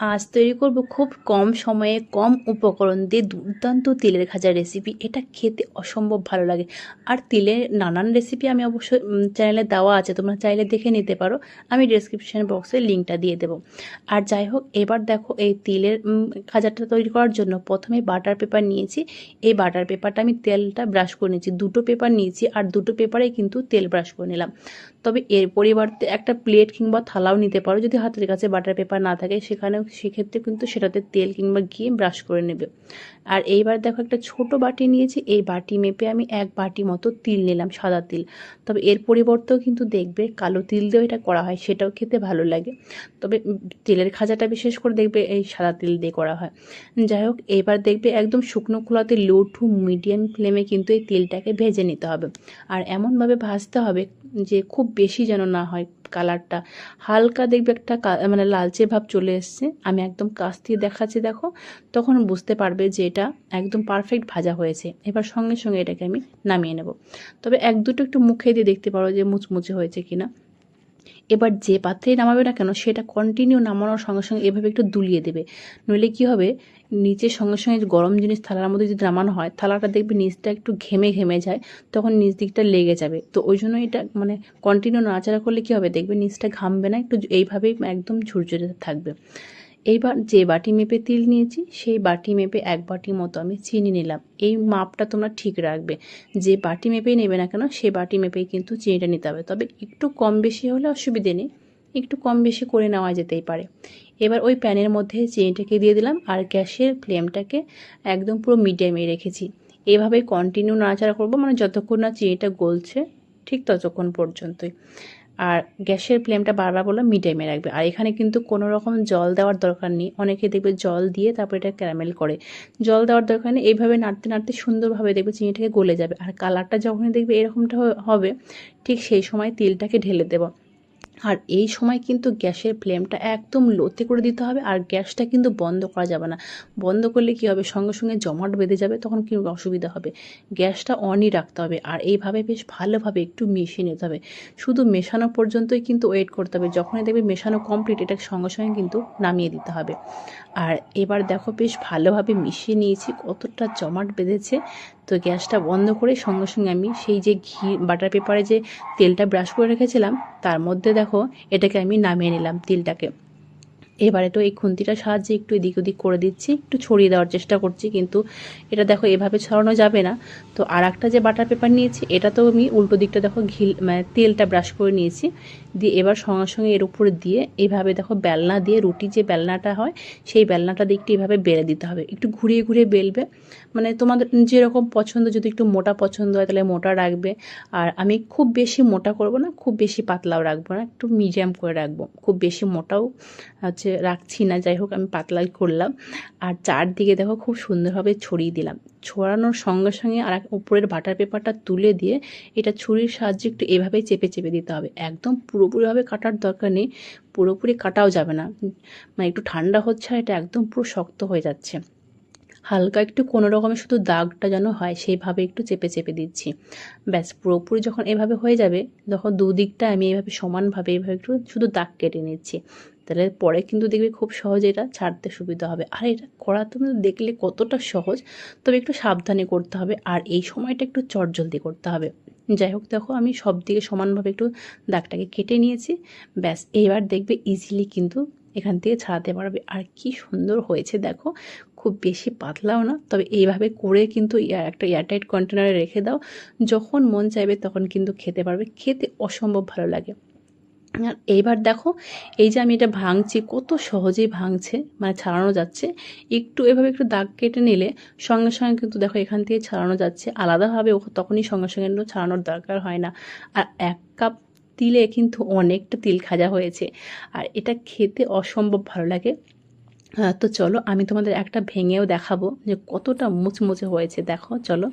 আজ তৈরি করব খুব কম সময়ে কম উপকরণ দিয়ে দুর্দান্ত তিলের খাজার রেসিপি এটা খেতে অসম্ভব ভালো লাগে। আর তিলের নানান রেসিপি আমি অবশ্যই চ্যানেলে দেওয়া আছে, তোমরা চাইলে দেখে নিতে পারো। আমি ডিসক্রিপশান বক্সে লিঙ্কটা দিয়ে দেবো। আর যাই হোক, এবার দেখো এই তিলের খাজাটা তৈরি করার জন্য প্রথমে বাটার পেপার নিয়েছি। এই বাটার পেপারটা আমি তেলটা ব্রাশ করে নিয়েছি। দুটো পেপার নিয়েছি আর দুটো পেপারে কিন্তু তেল ব্রাশ করে নিলাম। তবে এর পরিবর্তে একটা প্লেট কিংবা থালাও নিতে পারো যদি হাতের কাছে বাটার পেপার না থাকে। সেখানেও সেক্ষেত্রে কিন্তু সেটাতে তেল কিংবা ঘি ব্রাশ করে নেবে। আর এইবার দেখো একটা ছোট বাটি নিয়েছি। এই বাটি মেপে আমি এক বাটি মতো তিল নিলাম, সাদা তিল। তবে এর পরিবর্তেও কিন্তু দেখবে কালো তিল দিয়েও এটা করা হয়, সেটাও খেতে ভালো লাগে। তবে তেলের খাজাটা বিশেষ করে দেখবে এই সাদা তিল দিয়ে করা হয়। যাই হোক, এবার দেখবে একদম শুকনো খোলাতে লো টু মিডিয়াম ফ্লেমে কিন্তু এই তেলটাকে ভেজে নিতে হবে। আর এমনভাবে ভাজতে হবে যে খুব বেশি যেন না হয় কালারটা। হালকা দেখবে একটা মানে লালচে ভাব চলে এসছে। আমি একদম কাছ দিয়ে দেখাচ্ছি, দেখো। তখন বুঝতে পারবে যে এটা একদম পারফেক্ট ভাজা হয়েছে। এবার সঙ্গে সঙ্গে এটাকে আমি নামিয়ে নেব। তবে এক দুটো একটু মুখে দিয়ে দেখতে পারো যে মুচমুচে হয়েছে কিনা। এবার যে পাত্রেই নামাবে না কেন, সেটা কন্টিনিউ নামানোর সঙ্গে সঙ্গে এভাবে একটু দুলিয়ে দেবে। নইলে কি হবে নিচের সঙ্গে সঙ্গে গরম জিনিস থালার মধ্যে যদি নামানো হয়, থালাটা দেখবে নিচটা একটু ঘেমে ঘেমে যায়, তখন নিচ দিকটা লেগে যাবে। তো ওই জন্য এটা মানে কন্টিনিউ নাড়াচাড়া করলে কি হবে, দেখবে নিচটা ঘামবে না, একটু এইভাবেই একদম ঝুরঝুরে থাকবে। এইবার যে বাটি মেপে তিল নিয়েছি, সেই বাটি মেপে এক বাটি মতো আমি চিনি নিলাম। এই মাপটা তোমরা ঠিক রাখবে। যে বাটি মেপেই নেবে না কেন সেই বাটি মেপেই কিন্তু চিনিটা নিতে হবে। তবে একটু কম বেশি হলে অসুবিধে নেই। একটু কম বেশি করে নেওয়া যেতেই পারে। এবার ওই প্যানের মধ্যে চিনিটাকে দিয়ে দিলাম আর গ্যাসের ফ্লেমটাকে একদম পুরো মিডিয়ামে রেখেছি। এভাবে কন্টিনিউ নাড়াচাড়া করব মানে যতক্ষণ না চিনিটা গলছে, ঠিক ততক্ষণ পর্যন্তই। আর গ্যাসের ফ্লেমটা বারবার বললাম মিডিয়ামে রাখবে। আর এখানে কিন্তু কোনো রকম জল দেওয়ার দরকার নেই। অনেকে দেখবে জল দিয়ে তারপর এটা ক্যারামেল করে। জল দেওয়ার দরকার নেই। এইভাবে নাড়তে নাড়তে সুন্দরভাবে দেখবে চিনিটাকে গলে যাবে। আর কালারটা যখনই দেখবে এরকমটা হবে, ঠিক সেই সময় তিলটাকে ঢেলে দেবো। আর এই সময় কিন্তু গ্যাসের ফ্লেমটা একদম লোতে করে দিতে হবে আর গ্যাসটা কিন্তু বন্ধ করা যাবে না। বন্ধ করলে কি হবে? সঙ্গে সঙ্গে জমাট বেঁধে যাবে, তখন কি অসুবিধা হবে? গ্যাসটা অনই রাখতে হবে আর এইভাবে বেশ ভালোভাবে একটু মিশিয়ে নিতে হবে। শুধু মেশানো পর্যন্তই কিন্তু ওয়েট করতে হবে। যখনই দেখবে মেশানো কমপ্লিট এটা সঙ্গে সঙ্গে কিন্তু নামিয়ে দিতে হবে। আর এবার দেখো বেশ ভালোভাবে মিশিয়ে নিয়েছি, কতটা জমাট বেঁধেছে। তো গ্যাসটা বন্ধ করে সঙ্গে সঙ্গে আমি সেই যে ঘি বাটার পেপারে যে তেলটা ব্রাশ করে রেখেছিলাম, তার মধ্যে দেখো এটাকে আমি নামিয়ে নিলাম তিলটাকে। এবারে তো এই খুন্তিটার সাহায্যে একটু এদিক ওদিক করে দিচ্ছি, একটু ছড়িয়ে দেওয়ার চেষ্টা করছি, কিন্তু এটা দেখো এভাবে ছড়ানো যাবে না। তো আর একটা যে বাটার পেপার নিয়েছি, এটা তো আমি উল্টো দিকটা দেখো ঘি মানে তেলটা ব্রাশ করে নিয়েছি। দিয়ে এবার সঙ্গে সঙ্গে এর উপরে দিয়ে এভাবে দেখো বেলনা দিয়ে, রুটি যে বেলনাটা হয়, সেই বেলনাটা দিয়ে একটু এভাবে বেলে দিতে হবে। একটু ঘুরিয়ে ঘুরিয়ে বেলবে। মানে তোমাদের যেরকম পছন্দ, যদি একটু মোটা পছন্দ হয়, তাহলে মোটা রাখবে। আর আমি খুব বেশি মোটা করব না, খুব বেশি পাতলাও রাখব না, একটু মিডিয়াম করে রাখব। খুব বেশি মোটাও হচ্ছে রাখছি না, যাই হোক আমি পাতলাই করলাম। আর চারদিকে দেখো খুব সুন্দরভাবে ছড়িয়ে দিলাম। ছড়ানোর সঙ্গে সঙ্গে আর উপরের বাটার পেপারটা তুলে দিয়ে এটা ছুরির সাহায্যে একটু এভাবেই চেপে চেপে দিতে হবে। একদম পুরোপুরিভাবে কাটার দরকার নেই, পুরোপুরি কাটাও যাবে না। মানে একটু ঠান্ডা হচ্ছে আর এটা একদম পুরো শক্ত হয়ে যাচ্ছে। হালকা একটু কোনো রকমের শুধু দাগটা যেন হয় সেইভাবে একটু চেপে চেপে দিচ্ছি। ব্যাস, পুরোপুরি যখন এভাবে হয়ে যাবে, তখন দুদিকটা আমি এইভাবে সমানভাবে এইভাবে একটু শুধু দাগ কেটে নিচ্ছি। তাহলে পরে কিন্তু দেখবে খুব সহজে এটা ছাড়তে সুবিধা হবে। আর এটা করা তোমরা দেখলে কতটা সহজ, তবে একটু সাবধানে করতে হবে। আর এই সময়টা একটু চটজলদি করতে হবে। যাই হোক, দেখো আমি সব দিকে সমানভাবে একটু দাগটাকে কেটে নিয়েছি। ব্যাস এবার দেখবে ইজিলি কিন্তু এখান থেকে ছাড়াতে পারবে। আর কি সুন্দর হয়েছে, দেখো। খুব বেশি পাতলাও না, তবে এইভাবে করে কিন্তু একটা এয়ারটাইট কন্টেনারে রেখে দাও। যখন মন চাইবে তখন কিন্তু খেতে পারবে। খেতে অসম্ভব ভালো লাগে। এইবার দেখো, এই যে আমি এটা ভাঙছি, কত সহজেই ভাঙছে মানে ছাড়ানো যাচ্ছে। একটু এভাবে একটু দাগ কেটে নিলে সঙ্গে সঙ্গে কিন্তু দেখো এখান থেকে ছাড়ানো যাচ্ছে। আলাদাভাবে ও তখনই সঙ্গে সঙ্গে কিন্তু ছাড়ানোর দরকার হয় না। আর এক কাপ তিলে কিন্তু অনেকটা তিল খাজা হয়েছে। আর এটা খেতে অসম্ভব ভালো লাগে। তো চলো আমি তোমাদের একটা ভেঙেও দেখাবো যে কতটা মুচমুচে হয়েছে। দেখো, চলো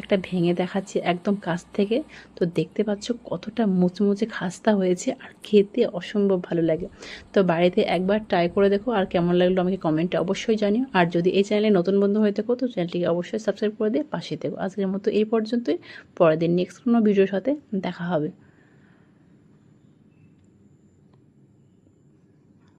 একটা ভেঙে দেখাচ্ছি একদম কাছ থেকে। তো দেখতে পাচ্ছ কতটা মুচমুচে খাস্তা হয়েছে আর খেতে অসম্ভব ভালো লাগে। তো বাড়িতে একবার ট্রাই করে দেখো আর কেমন লাগল আমাকে কমেন্টে অবশ্যই জানিও। আর যদি এই চ্যানেলে নতুন বন্ধু হয়ে থাকো তো চ্যানেলটিকে অবশ্যই সাবস্ক্রাইব করে দিয়ে পাশে থেকো। আজকের মতো এই পর্যন্তই। পরের দিন নেক্সট কোনো ভিডিওর সাথে দেখা হবে।